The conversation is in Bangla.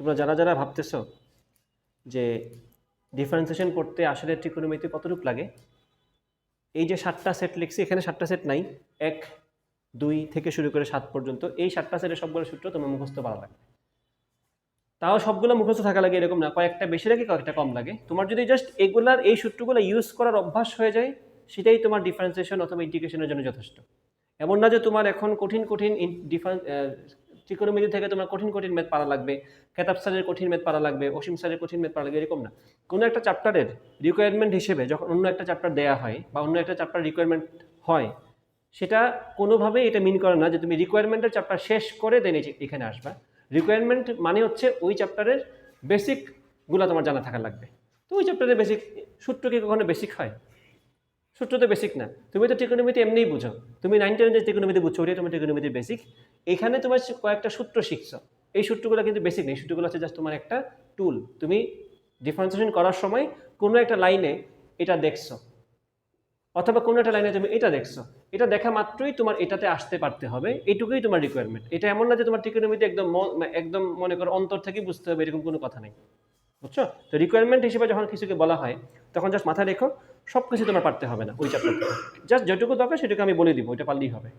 তোমরা যারা যারা ভাবতেছ যে ডিফারেন্সিয়েশন করতে আসলে ত্রিকোণমিতি কতটুকু লাগে, এই যে সাতটা সেট লিখছি, এখানে সাতটা সেট নাই, এক, দুই থেকে শুরু করে সাত পর্যন্ত, এই সাতটা সেটের সবগুলো সূত্র তোমার মুখস্থ পারা লাগবে। তাও সবগুলো মুখস্থ থাকা লাগে এরকম না, কয়েকটা বেশি লাগে, কয়েকটা কম লাগে। তোমার যদি জাস্ট এগুলার এই সূত্রগুলো ইউজ করার অভ্যাস হয়ে যায়, সেটাই তোমার ডিফারেন্সিয়েশন অথবা ইন্টিগ্রেশনের জন্য যথেষ্ট। এমন না যে তোমার এখন কঠিন কঠিন ডিফারেন্স ত্রিকোণমিতি থেকে তোমার কঠিন কঠিন ম্যাথ পারা লাগবে। খেতাব স্যারের কঠিন ম্যাথ পারা লাগবে, অসীম স্যারের কঠিন ম্যাথ পারা লাগবে, এরকম না। কোনো একটা চ্যাপ্টারের রিকোয়ারমেন্ট হিসেবে যখন অন্য একটা চ্যাপ্টার দেয়া হয় বা অন্য একটা চ্যাপ্টার রিকোয়ারমেন্ট হয়, সেটা কোনোভাবেই এটা মিন করে না যে তুমি রিকোয়ারমেন্টের চ্যাপ্টার শেষ করে দেন এখানে আসবা। রিকোয়ারমেন্ট মানে হচ্ছে ওই চ্যাপ্টারের বেসিকগুলো তোমার জানা থাকা লাগবে। তো ওই চ্যাপ্টারের বেসিক সূত্র কি কখনো বেসিক হয়? সূত্র তো বেসিক না। তুমি তো ত্রিকোণমিতি এমনিই বুঝো। তুমি নাইন টেনের যে ত্রিকোণমিতি বুঝছ, ওটাই তোমার ত্রিকোণমিতির বেসিক এখানে তোমার কয়েকটা সূত্র শিখছো। এই সূত্রগুলো কিন্তু বেসিক নেই। সূত্রগুলো হচ্ছে জাস্ট তোমার একটা টুল তুমি ডিফারেন্সিয়েশন করার সময় কোনো একটা লাইনে এটা দেখছ। অথবা কোনো একটা লাইনে তুমি এটা দেখছ। এটা দেখা মাত্রই তোমার এটাতে আসতে পারতে হবে। এইটুকুই তোমার রিকোয়ারমেন্ট এটা এমন না যে তোমার ত্রিকোণমিতি একদম একদম মনে করো অন্তর থেকে বুঝতে হবে, এরকম কোনো কথা নেই। বুঝছ? তো রিকোয়ারমেন্ট হিসেবে যখন কিছুকে বলা হয়, তখন জাস্ট মাথায় রেখো সব কিছু তোমার পারতে হবে না, ওই চ্যাপ্টার জাস্ট যেটুকু দরকার সেটুকু আমি বলে দিব, ওইটা পারলেই হবে।